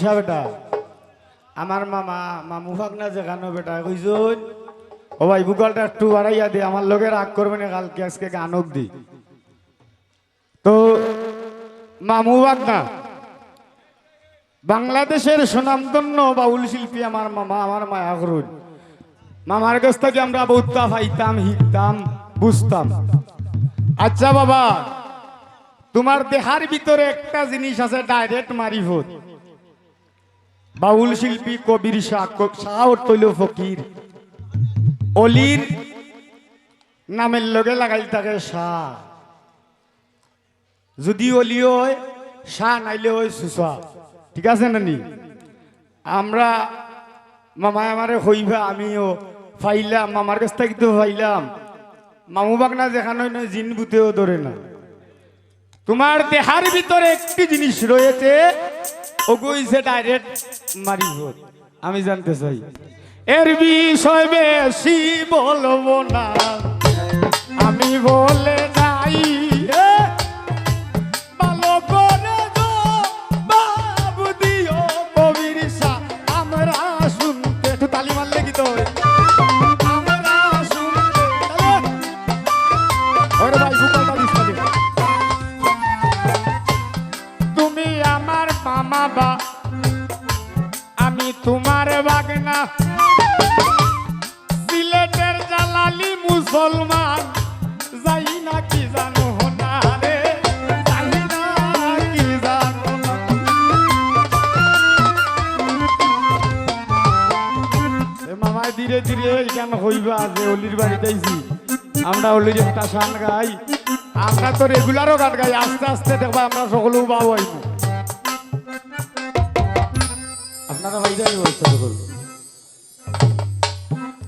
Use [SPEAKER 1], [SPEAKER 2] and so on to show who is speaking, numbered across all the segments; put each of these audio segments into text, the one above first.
[SPEAKER 1] বরিশা বেটা? আমার মামা, মামু ফাকনা যেখানে বেটা কইজন ও ভাই বুকালটা একটু বাড়াইয়া দে, আমার লোকে রাগ করবে না, কালকে আজকে গানক দি। তো, মামু ফাকনা বাংলাদেশের সুনামধন্য বাউল শিল্পী আমার মামা, আমার মায়া করুন। মামার কাছ থেকে আমরা বৌদ্ধা পাইতাম শিখতাম বুঝতাম। আচ্ছা বাবা, তোমার দেহার ভিতরে একটা জিনিস আছে, ডাইরেক্ট মারিফত। বাউল শিল্পী কবির শাহ ফকির। অলির নামের লগে লাগাই থাকে শাহ। যদি অলি হয়, শাহ নাইলে হয় সুসা। ঠিক আছে নানি আমরা মামায় আমারে হইবা, আমিও ফাইলাম, মামার কাছ থেকে তো ফাইলাম। মামু বাগনা যেখানে নয় জিন বুতেও ধরে না। তোমার দেহার ভিতরে একটি জিনিস রয়েছে। ওগুইছে ডাইরেক্ট মারিব আমি জানতে চাই। এর বিষয় বেশি বলব না। আমি বলে নাই এ, ধীরে ধীরে এইখান হইবা যে অলির বাড়িতে আইছি? আমরা অলির একটা শান গাই, আমরা তো রেগুলারও গান গাই, আস্তে আস্তে দেখবা আমরা সকলেও বাবু আইব আপনারা ভাইজাই বলতে করব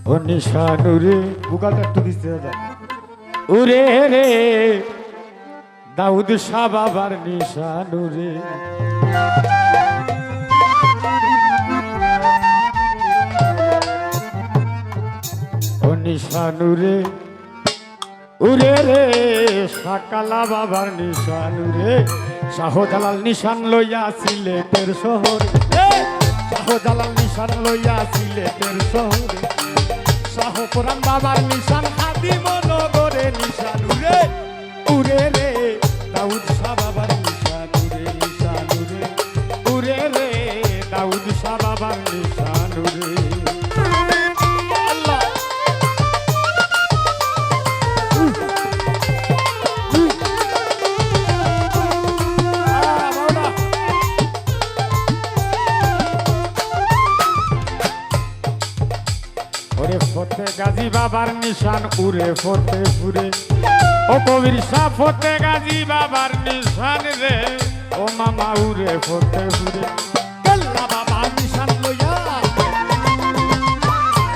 [SPEAKER 1] ও একটু উরে রে, দাউদ শাহ বাবার নিশানুরে নিশানুরে উরে রে, সাকালা বাবার নিশানুরে শাহজালাল নিশান লইয়া সিলেটের শহরে। শাহজালাল নিশান লইয়া সিলেটের শহরে। শাহপুরান বাবার নিশান খাদিম নগরে নিশান উরে রে, দাউদ শাহ বাবার নিশান উরে নিশান উরে রে, দাউদ শাহ বাবার নিশান গাজী বাবার নিশান উড়ে, ফতে ফুরে ও কবির শাহ ফতে, গাজী বাবার নিশান রে। ও মামা উড়ে, ফতে ফুরে গেল্লা বাবা নিশান লইয়া।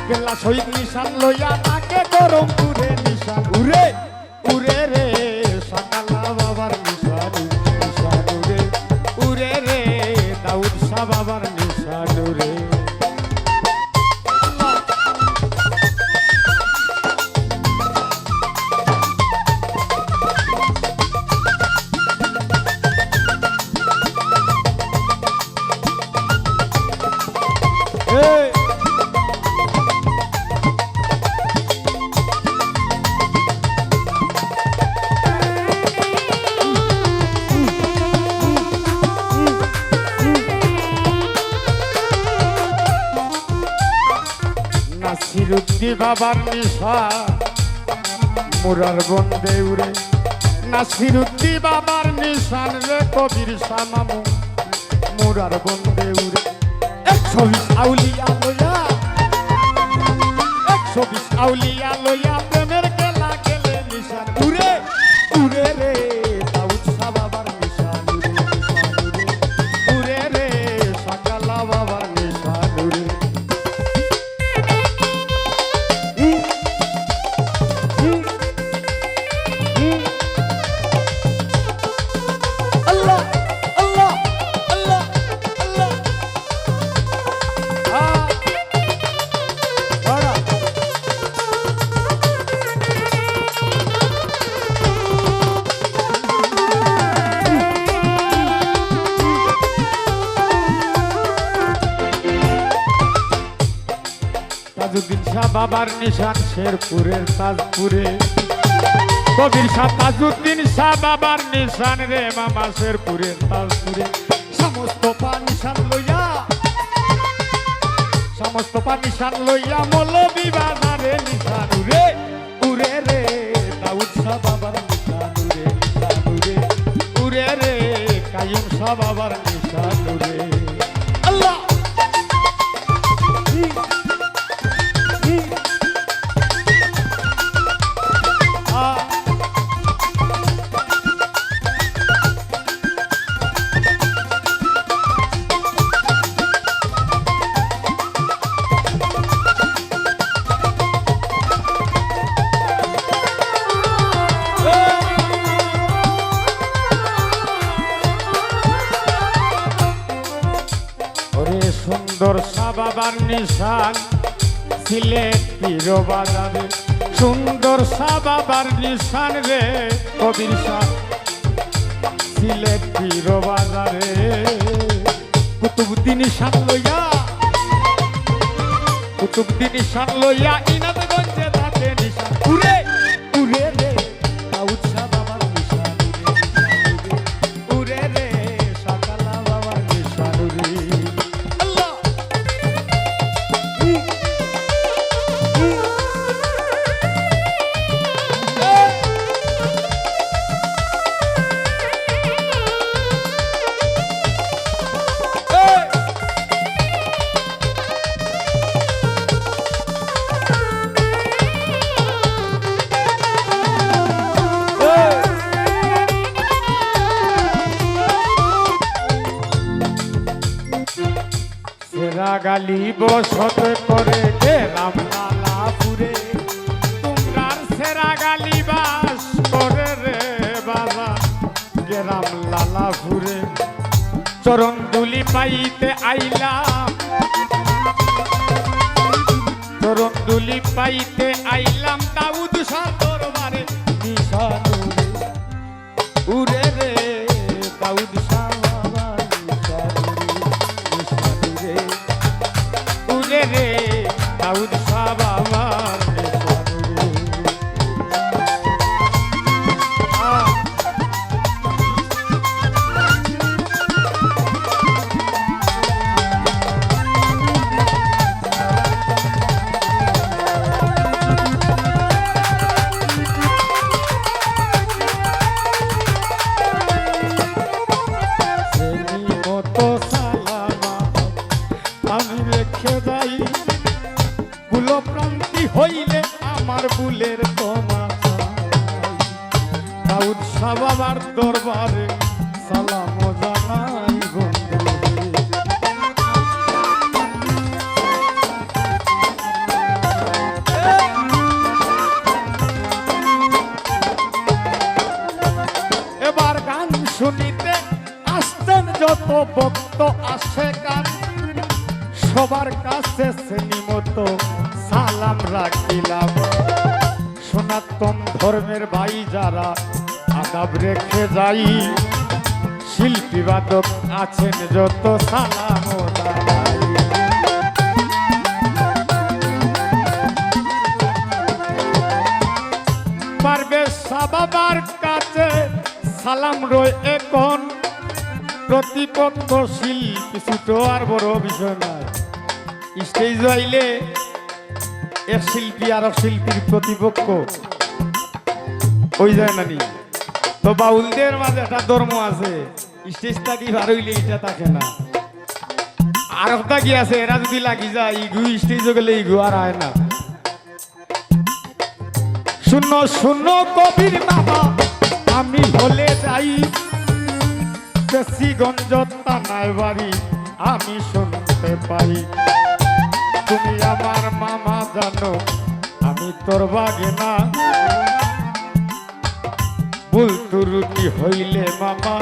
[SPEAKER 1] গেল্লা শহীদ নিশান লইয়া তাকে গরম পুরে নিশান। উড়ে! নাসিরুদ্দি বাবার নিশা। মুরার বন দেউরে নাসিরুদ্দি বাবার নিশান রে কবির শামামু মুরার বন দেউরে ছবি আউলিয়া বাবার নিশান শেরপুরের তাজপুরে। কবির শাহ তাজুদ্দিন শাহ বাবার নিশান রে মামা শেরপুরের তাজপুরে। সমস্ত পানিশান লইয়া, সমস্ত পানিশান লইয়া মৌলবী বাজারে নিশান উরে উরে রে দাউদ শাহ বাবার নিশান উরে নিশান উরে উরে রে কায়ুম শাহ বাবার নিশান সুন্দর সাবাবার নিশান, সিলেট পীর বাজারে সুন্দর সাবাবার নিশান রে, কবির শাহ সিলেট পীর বাজারে কুতুবদিন শান লইয়া কুতুবদিন শান লইয়া সেরা গালি বসত করে গেলাম লালাপুরে তোমরার সেরা গালি বাস করে রে বাবা গেলাম লালাপুরে চরণ দুলি পাইতে আইলাম চরণ দুলি পাইতে আইলাম দাউদ শাহ দরবারে উরে রেখে যাই কুলপ্রান্তি হইলে আমার বুলের তোমা দাউদ শাহ দরবারে সালাম জানাই এবার গান শুনিতে আসতেন যত ভক্ত আসে সবার কাছে শ্রেণি মতো সালাম রাখিলাম। সনাতন ধর্মের ভাই যারা আদাব রেখে যাই শিল্পী বাদক আছেন যত সালাম পারবে বাবার কাছে সালাম রয় এখন। প্রতিপক্ষ শিল্পী ছোট আর বড় বিষয় নয়। স্টেজ আইলে এক শিল্পী আর শিল্পীর প্রতিপক্ষ। ওই যায় নানি তো বাউলদের মাঝে একটা ধর্ম আছে স্টেজ থাকি ভার হইলে এটা থাকে না? আর একটা কি আছে, এরা যদি লাগি যায়, ইগু স্টেজে গেলে ইগু আর হয় না। শূন্য শূন্য কবির বাবা আমি হলে যাই বেশিগঞ্জ থানায় বাগে না। ভুল ত্রুটি হইলে মামা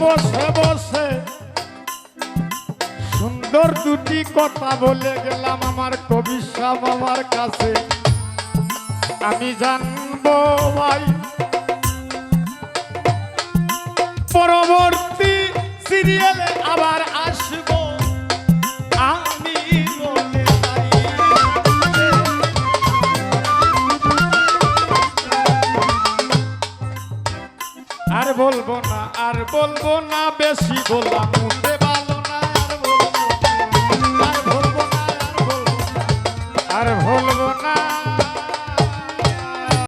[SPEAKER 1] বসে বসে। সুন্দর দুটি কথা বলে গেলাম আমার কবি বাবার কাছে। আমি জানব ভাই, পরবর্তী সিরিয়ালে আবার আসব। আর বলব না। আর বলব না বেশি বললাম